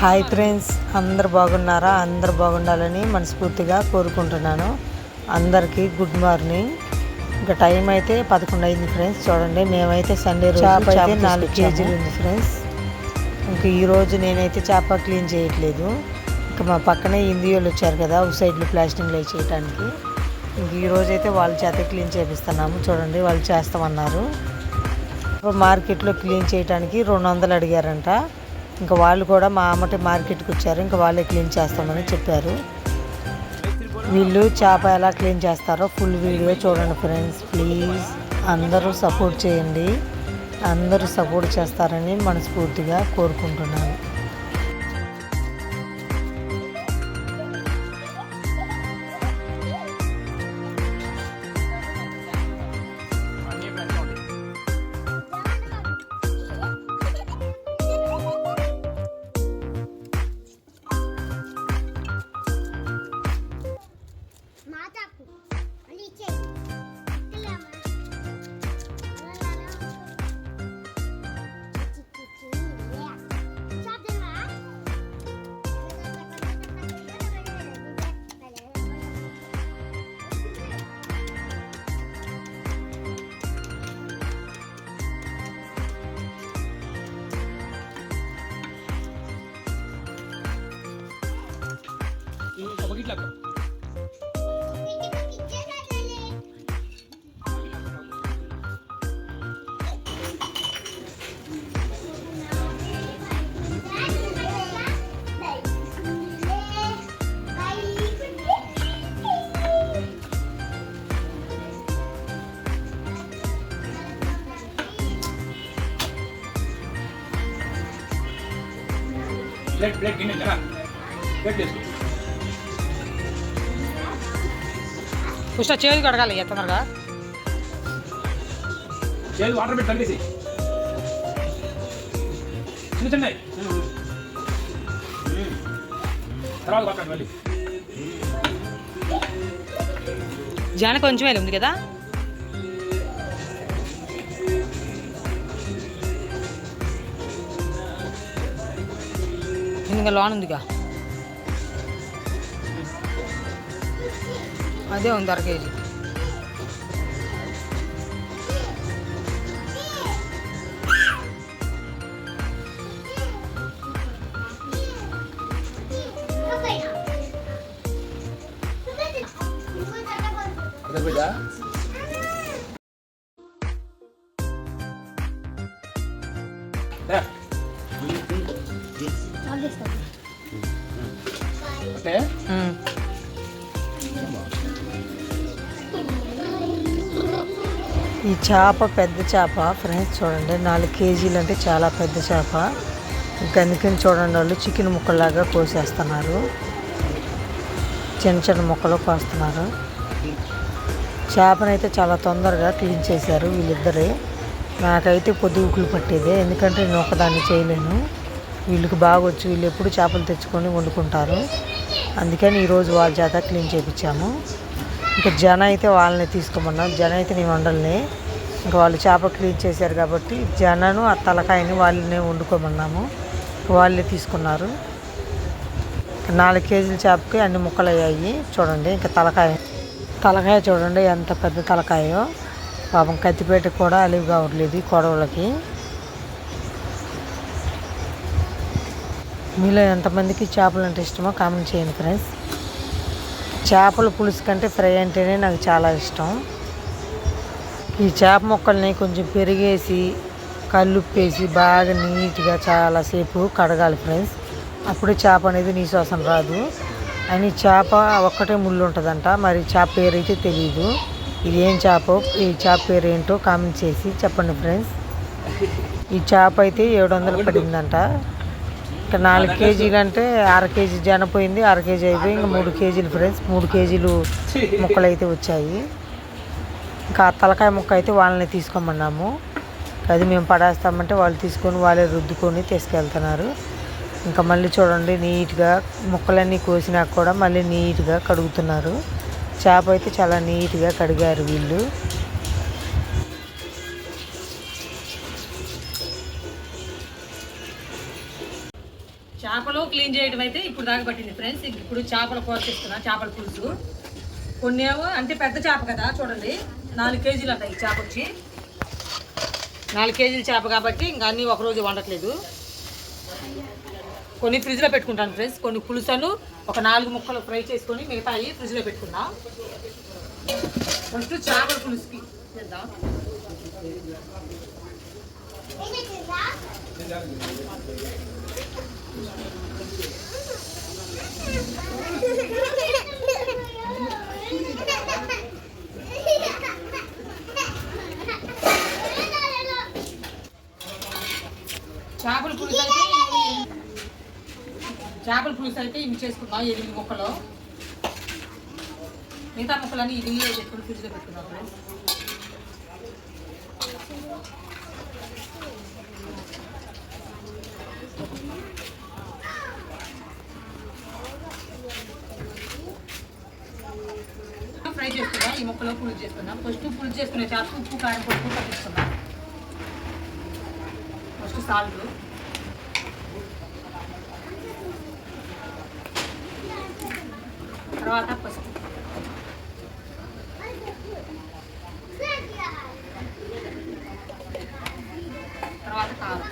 Hi friends అందరు బాగున్నారా? అందరు బాగుండాలని మనస్ఫూర్తిగా కోరుకుంటున్నాను. అందరికీ గుడ్ మార్నింగ్. ఇంకా టైం అయితే పదకొండు అయింది ఫ్రెండ్స్ చూడండి. మేమైతే సండే రోజు చేప అయితే నాలుగు. కేజీలు ఉంది ఫ్రెండ్స్. ఇంకా ఈరోజు నేనైతే చేప క్లీన్ చేయట్లేదు. ఇంకా మా పక్కనే వాళ్ళు వచ్చారు కదా ఒక సైడ్లో ప్లాస్టింగ్ లై చేయడానికి ఇంక ఈరోజు అయితే వాళ్ళ చేత క్లీన్ చేపిస్తున్నాము. చూడండి వాళ్ళు చేస్తామన్నారు. మార్కెట్లో క్లీన్ చేయడానికి రెండు వందలు అడిగారంట. ఇంకా వాళ్ళు కూడా మా అమ్మటి మార్కెట్కి వచ్చారు. ఇంకా వాళ్ళే క్లీన్ చేస్తామని చెప్పారు. వీళ్ళు చేప ఎలా క్లీన్ చేస్తారో ఫుల్ వీడియో చూడండి ఫ్రెండ్స్ ప్లీజ్. అందరూ సపోర్ట్ చేయండి. అందరూ సపోర్ట్ చేస్తారని మనస్ఫూర్తిగా కోరుకుంటున్నాను. సైడ్ బ్లేడ్ గిన్నె చేదు కడగాలి తొందరగా. చేదు వాటర్ పెట్టి తగ్గేసి చిన్న చిన్న తర్వాత పక్కన మళ్ళీ. జాన కొంచెం ఉంది కదా? ఇంకా లోన్ ఉందిగా అదే ఉంది అర కేజీ ఈ చేప పెద్ద చేప ఫ్రెండ్స్ చూడండి నాలుగు కేజీలు అంటే చాలా పెద్ద చేప. ఇంకా అందుకని చూడండి వాళ్ళు చికెన్ ముక్కలాగా కోసేస్తున్నారు. చిన్న చిన్న ముక్కలు కోస్తున్నారు. చేపనైతే చాలా తొందరగా క్లీన్ చేశారు వీళ్ళిద్దరే. నాకైతే పొద్దుగుకులు పట్టేదే ఎందుకంటే నేను ఒకదాన్ని చేయలేను. వీళ్ళకి బాగా వచ్చు వీళ్ళు ఎప్పుడు చేపలు తెచ్చుకొని వండుకుంటారు. అందుకని ఈరోజు వాళ్ళ చేత క్లీన్ చేయించాము ఇంకా జన అయితే వాళ్ళని తీసుకోమన్నాం జన అయితే నేను వండల్ని ఇంకా వాళ్ళు చేప క్లీన్ చేశారు కాబట్టి జనను ఆ తలకాయని వాళ్ళనే వండుకోమన్నాము. వాళ్ళే తీసుకున్నారు. నాలుగు కేజీల చేపకి అన్ని ముక్కలు అయ్యాయి. చూడండి ఇంకా తలకాయ. తలకాయ చూడండి ఎంత పెద్ద తలకాయో. పాపం కత్తిపేట కూడా అలివి కావట్లేదు కొడవలకి మీలో ఎంతమందికి చేపలు అంటే ఇష్టమో కామెంట్ చేయండి ఫ్రెండ్స్. చేపల పులుసు కంటే ఫ్రై అంటేనే నాకు చాలా ఇష్టం. ఈ చేప ముక్కల్ని కొంచెం పెరిగేసి కల్లుప్పేసి బాగా నీట్గా చాలాసేపు కడగాలి ఫ్రెండ్స్. అప్పుడే చేప అనేది నీ రాదు. అని చేప ఒక్కటే ముళ్ళు ఉంటుందంట. మరి చేప పేరు అయితే తెలియదు ఇది ఏం చేప ఈ చేప పేరు ఏంటో కామెంట్ చేసి చెప్పండి ఫ్రెండ్స్. ఈ చేప అయితే ఏడు వందలు పడిందంట. ఇంకా నాలుగు కేజీలు అంటే అర కేజీ జనపోయింది అర కేజీ అయిపోయి ఇంకా మూడు కేజీలు ఫ్రెండ్స్ మూడు కేజీలు ముక్కలు అయితే వచ్చాయి. ఇంకా తలకాయ ముక్క అయితే వాళ్ళని తీసుకోమన్నాము. అది మేము పడేస్తామంటే వాళ్ళు తీసుకొని వాళ్ళే రుద్దుకొని తీసుకెళ్తున్నారు. ఇంకా మళ్ళీ చూడండి నీట్గా ముక్కలన్నీ కోసినాక కూడా మళ్ళీ నీట్గా కడుగుతున్నారు. చేప అయితే చాలా నీట్గా కడిగారు వీళ్ళు. చేపలు క్లీన్ చేయడం అయితే ఇప్పుడు దాకా పట్టింది ఫ్రెండ్స్. ఇప్పుడు చేపల కూర చేస్తున్నా చేపల పులుసు. కొన్ని ఏమో అంటే పెద్ద చేప కదా చూడండి. నాలుగు కేజీలు అంట ఈ చేప వచ్చి నాలుగు కేజీల చేప కాబట్టి ఇంకా అన్నీ ఒకరోజు వండట్లేదు. కొన్ని ఫ్రిడ్జ్లో పెట్టుకుంటాను ఫ్రెండ్స్. కొన్ని పులుసను ఒక నాలుగు ముక్కలు ఫ్రై చేసుకొని మిగతాయి ఫ్రిడ్జ్లో పెట్టుకుందాం ఫస్ట్ చేపల పులుసుకి చేద్దాం. చేపల పులుసు అయితే చేపల పులుసు అయితే ఇవి చేసుకుందాం ఎనిమిది ముక్కలు. మిగతా ముక్కలన్నీ ఇది పెట్టుకుని ఫ్రిడ్జ్లో పెట్టుకుందాం ఫ్రెండ్స్ ఫ్రై ఉప్పులో పులుసు చేసుకుందాం. ఫస్ట్ పులుసు చేసుకునే చేప ఉప్పు కారం పప్పు పట్టించుకుందాం. First salt. తర్వాత పసుపు. తర్వాత కారం.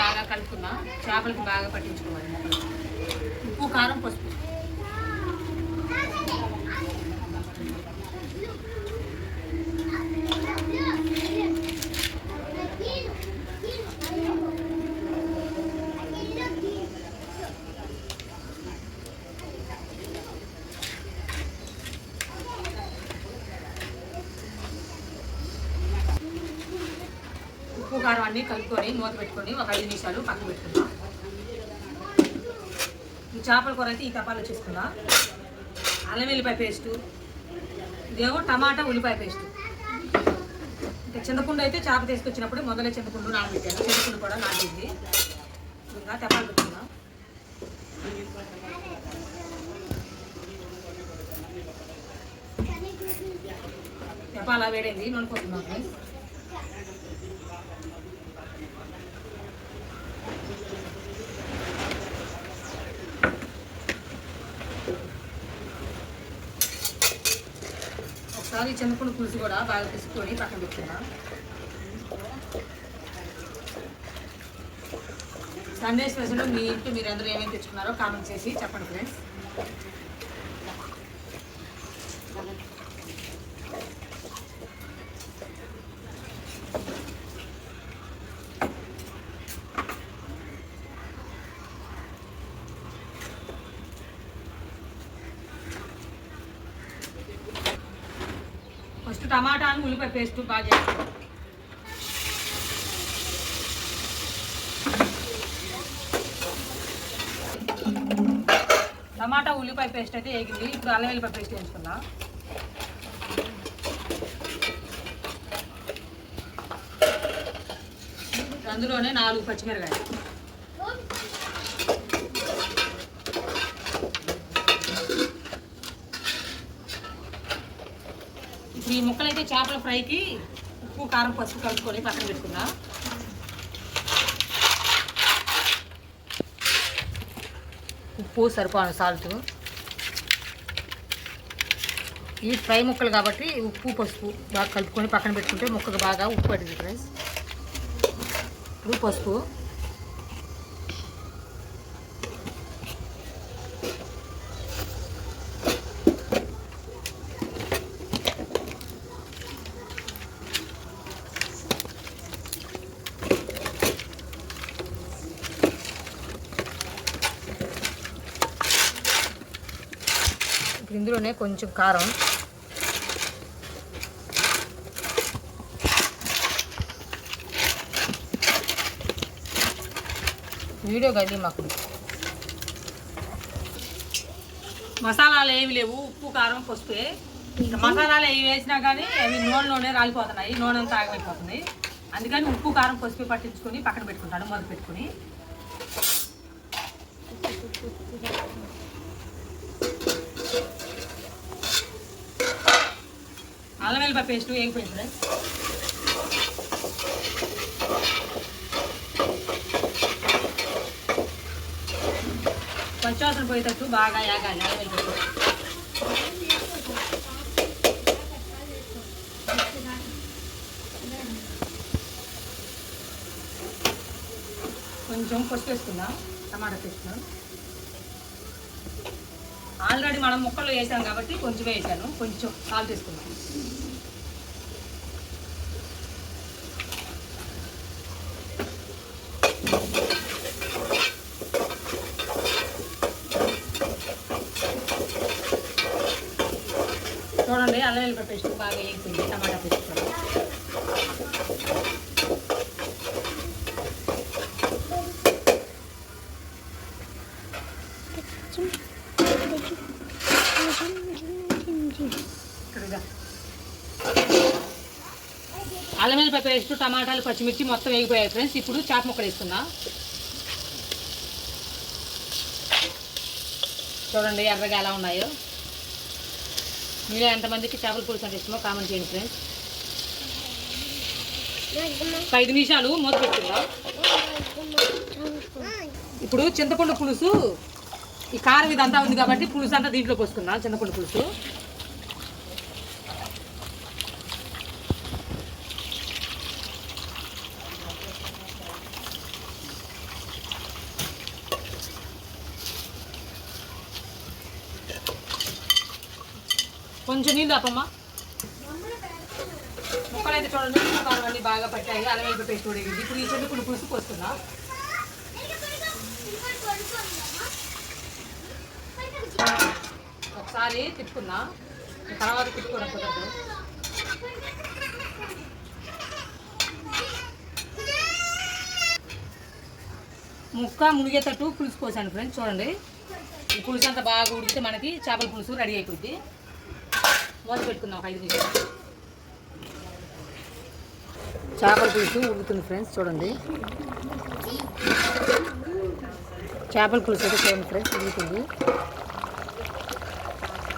బాగా కలుపుకున్నా చేపలకి బాగా పట్టించుకోవాలి ముక్కలు. ఉప్పు కారం పసుపు ఉప్పు కారం అన్నీ కలుపుకొని మూత పెట్టుకొని ఒక ఐదు నిమిషాలు పక్కన పెట్టుకుందాం. ఈ చేపల కూర అయితే ఈ తపాలు చేసుకుందాం. అల్లం వెల్లిపాయ పేస్టు ఇదేమో టమాటా ఉల్లిపాయ పేస్టు. ఇంకా చింతపండు అయితే చేప తీసుకొచ్చినప్పుడు మొదలే చింతపండు నానబెట్టాను. చింతపండు కూడా నాటింది ఇంకా తపాలు పెట్టుకుందాం. తెపాలా వేడైంది నూనె పోతున్నాం ఒకసారి చింతపండు పులుసు కూడా బాగా తీసుకొని పక్కన పెట్టుకుందాం సండే స్పెషల్ మీ ఇంటి మీరు అందరూ ఏమేమి తెచ్చుకున్నారో కామెంట్ చేసి చెప్పండి ఫ్రెండ్స్ ఫస్ట్ టమాటాను ఉల్లిపాయ పేస్ట్ బాగా చేసుకోవాలి టమాటా ఉల్లిపాయ పేస్ట్ అయితే వేగింది. ఇప్పుడు అల్లం వెల్లిపాయ పేస్ట్ వేసుకుందాం. అందులోనే నాలుగు పచ్చిమిరకాయలు. ఇప్పుడు ఈ ముక్కలైతే చేపల ఫ్రైకి ఉప్పు కారం పసుపు కలుపుకొని పక్కన పెట్టుకుందాం. ఉప్పు సరిపోను సాల్ట్ ఈ ఫ్రై ముక్కలు కాబట్టి ఉప్పు పసుపు బాగా కలుపుకొని పక్కన పెట్టుకుంటే ముక్కకు బాగా ఉప్పు పడుతుంది ఫ్రెండ్స్ ఇప్పుడు పసుపు ఇప్పుడు ఇందులోనే కొంచెం కారం. వీడియో గది మాకు. మసాలాలు ఏమి లేవు ఉప్పు కారం పసుపే. ఇంకా మసాలాలు ఏవి వేసినా కానీ అవి నూనెలోనే రాలిపోతున్నాయి నూనె అంతా ఆగమైపోతుంది అందుకని ఉప్పు కారం పసుపు పట్టించుకొని పక్కన పెట్టుకుంటాను మొదలు పెట్టుకుని. మిరపకాయల పేస్ట్ వేగిపోయింది పచ్చివాసన పోయేటట్టు బాగా యాగాలి కొంచెం పసుపు వేసుకుందాం? టమాటా పేస్ట్లో ఆల్రెడీ మనం ముక్కలు వేసాం కాబట్టి కొంచెం వేసాను కొంచెం కాల్ వేసుకున్నాం అల్లం వెల్లిపాయ పేస్ట్ బాగా వేగిపోయింది టమాటా పేస్ట్ కూడా. ఇక్కడ ఇదా. అల్లం వెల్లిపాయ పేస్ట్ టమాటాలు పచ్చిమిర్చి మొత్తం వేగిపోయాయి ఫ్రెండ్స్. ఇప్పుడు చాప ముక్కలు వేస్తున్నా చూడండి ఎర్రగా ఎలా ఉన్నాయో. మీరు ఎంతమందికి చేపల పులుసు అంటే ఇష్టమో కామెంట్ చేయండి ఫ్రెండ్స్ ఒక ఐదు నిమిషాలు మూత పెట్టుకుందాం. ఇప్పుడు చింతపండు పులుసు ఈ కారం ఇదంతా ఉంది కాబట్టి పులుసు అంతా దీంట్లో పోసుకుందాం చింతపండు పులుసు. కొంచెం నీళ్ళు ఆపమ్మా ముక్కలైతే చూడండి ఉప్పు కారం అన్నీ బాగా పట్టాయి. అలా వెల్లిపాయ పేస్ట్ ఉడిగింది ఇప్పుడు ఈ చింతపండు పులుసు పోసుకుందాం ఒకసారి తిప్పుకుందాం? తర్వాత తిప్పుకోవడం కుదరదు. ముక్క మునిగేటట్టు పులుసు పోసాను ఫ్రెండ్స్ చూడండి. ఈ పులుసు అంతా బాగా ఉడికితే మనకి చేపల పులుసు రెడీ అయిపోద్ది. మూత పెట్టుకుందాం ఒక ఐదు నిమిషాలు. చేపల పులుసు ఉడుకుతుంది ఫ్రెండ్స్ చూడండి. చేపల పులుసు అయితే చూడండి ఫ్రెండ్స్ ఉడుకుతుంది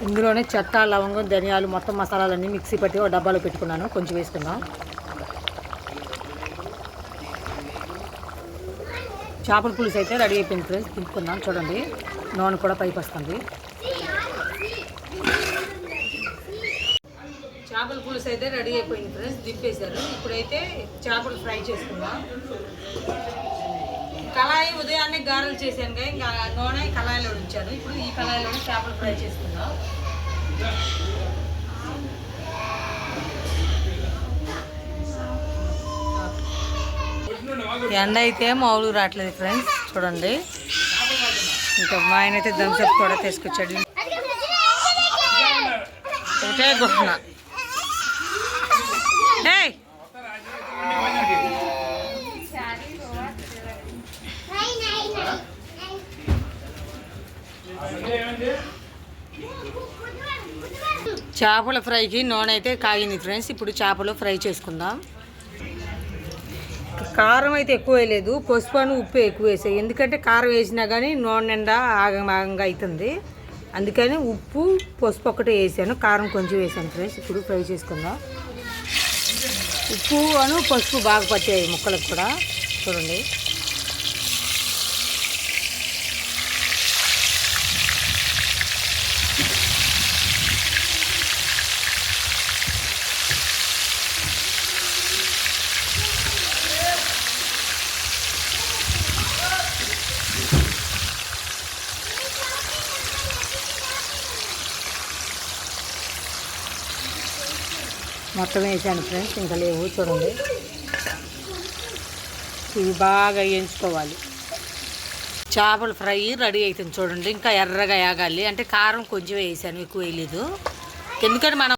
ఇందులోనే చెత్త లవంగం ధనియాలు మొత్తం మసాలాలన్నీ మిక్సీ పట్టి ఒక డబ్బాలో పెట్టుకున్నాను. కొంచెం వేసుకుందాం. చేపల పులుసు అయితే రెడీ అయిపోయింది ఫ్రెండ్స్ దింపుకుందాం చూడండి నూనె కూడా పైకి వస్తుంది. చేపల పులుసు అయితే రెడీ అయిపోయింది ఫ్రెండ్స్ దింపేశారు. ఇప్పుడైతే చేపలు ఫ్రై చేసుకుందాం. కళాయి ఉదయాన్నే గారెలు చేశాను కదా ఇంకా నూనె కళాయిలో ఉంచాను. ఇప్పుడు ఈ కళాయిలో చేపలు ఫ్రై చేసుకుందాం. ఎండ అయితే మామూలు రావట్లేదు ఫ్రెండ్స్ చూడండి. ఇంకా మా ఆయన అయితే థమ్స్అప్ కూడా తీసుకొచ్చాడు. ఒకటే గుహన. చేపల ఫ్రైకి నూనె అయితే కాగింది ఫ్రెండ్స్. ఇప్పుడు చేపలు ఫ్రై చేసుకుందాం. కారం అయితే ఎక్కువ వేయలేదు. పసుపు అని ఉప్పు ఎక్కువ వేసాయి ఎందుకంటే కారం వేసినా కానీ నూనె నిండా ఆగం ఆగంగా అవుతుంది అందుకని ఉప్పు పసుపు ఒకటే వేసాను. కారం కొంచెం వేసాను ఫ్రెండ్స్. ఇప్పుడు ఫ్రై చేసుకుందాం. ఉప్పు అను పసుపు బాగా పట్టాయి ముక్కలకు కూడా. చూడండి. మొత్తం వేసాను ఫ్రెండ్స్. ఇంకా లేవు చూడండి. ఇవి బాగా వేయించుకోవాలి. చేపల ఫ్రై రెడీ అవుతుంది చూడండి. ఇంకా ఎర్రగా వేగాలి అంటే కారం కొంచెం వేసాను ఎక్కువ వేయలేదు. ఎందుకంటే మనం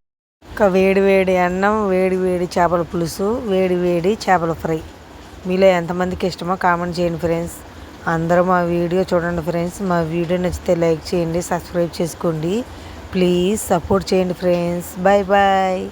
ఇంకా వేడి వేడి అన్నం వేడి వేడి చేపల పులుసు వేడి వేడి చేపల ఫ్రై. మీలో ఎంతమందికి ఇష్టమో కామెంట్ చేయండి ఫ్రెండ్స్. అందరూ మా వీడియో చూడండి ఫ్రెండ్స్. మా వీడియో నచ్చితే లైక్ చేయండి సబ్స్క్రైబ్ చేసుకోండి. ప్లీజ్ సపోర్ట్ చేయండి ఫ్రెండ్స్. Bye bye